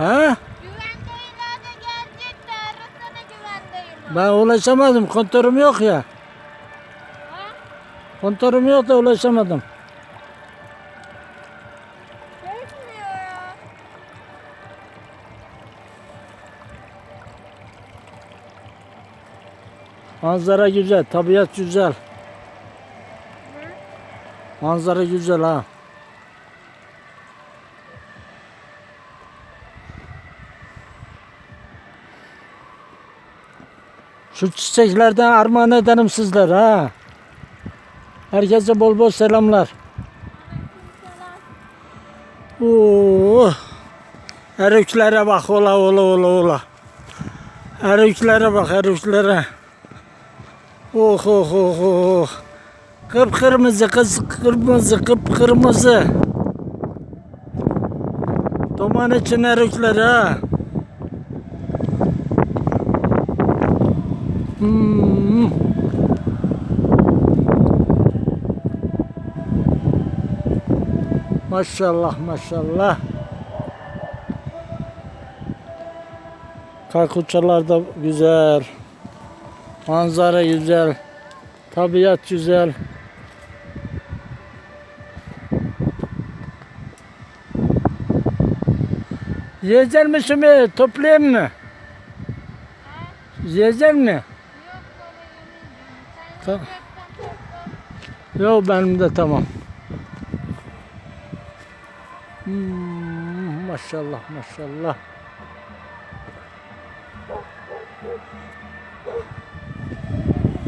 Ha? Güvendeyiler de gelecekler. Güvendeyim. Ben ulaşamadım. Kontörüm yok ya. Ha? Kontörüm yok da ulaşamadım. Ya. Manzara güzel, tabiat güzel. Manzara güzel ha. Şu çiçeklerden armağan ederim sizler ha. Herkese bol bol selamlar. Oo. Erüklere bak ola ola ola ola. Erüklere bak erüklere. Oh oh oh oh. Kıpkırmızı kız kırmızı kıpkırmızı. Duman için erikleri ha. Hmm. Maşallah maşallah. Kalkuşalar da güzel. Manzara güzel. Tabiat güzel. Yiyecek misin mi? Toplayayım mı? Yiyecek mi? varsa. Yo benim de tamam. Hmm, maşallah maşallah.